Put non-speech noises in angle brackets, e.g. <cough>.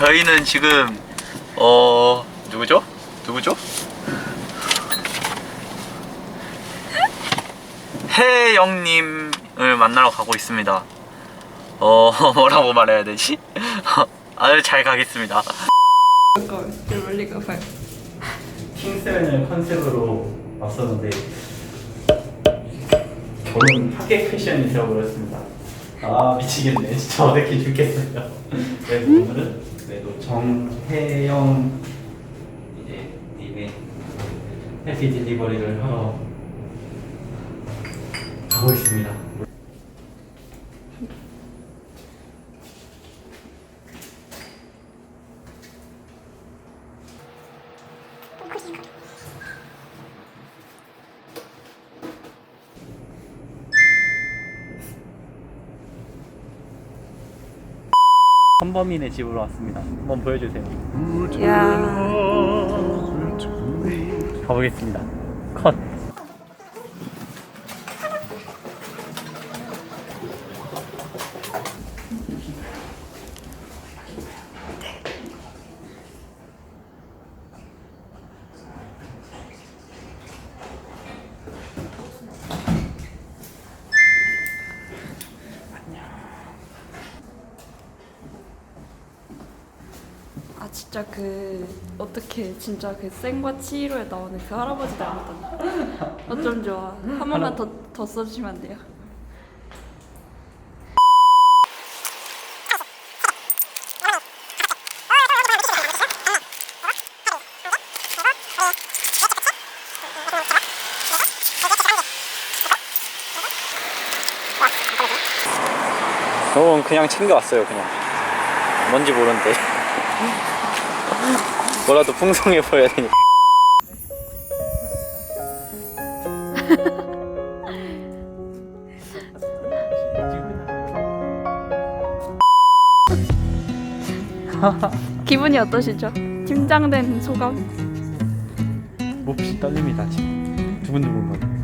저희는 지금 어 누구죠? 누구죠? 해영님을 만나러 가고 있습니다. 어 <laughs> 뭐라고 말해야 되지? <laughs> 아유 잘 가겠습니다. 킹세븐을 컨셉으로 왔었는데 결혼 파괴 패션이 되어버렸습니다. 아 미치겠네. 진짜 어색해 죽겠어요. 그래서 오늘은 그래도 정혜영 이제 님의 해피 딜리버리를 하러 가고 있습니다. 헌범인의 집으로 왔습니다. 한번 보여주세요. 야. 가보겠습니다. 컷. 아 진짜 그 어떻게 진짜 그 생과 치히로에 나오는 그 할아버지 닮았다. 어쩜 좋아. 한 번만 더 더 써주시면 안 돼요? 저건 그냥 챙겨왔어요, 그냥. 뭔지 모르는데. <laughs> 뭐라도 풍성해 보여야 되니까. <laughs> 기분이 어떠시죠? 팀장 된 소감? 몹시 떨립니다, 지금. 두근두근 거려.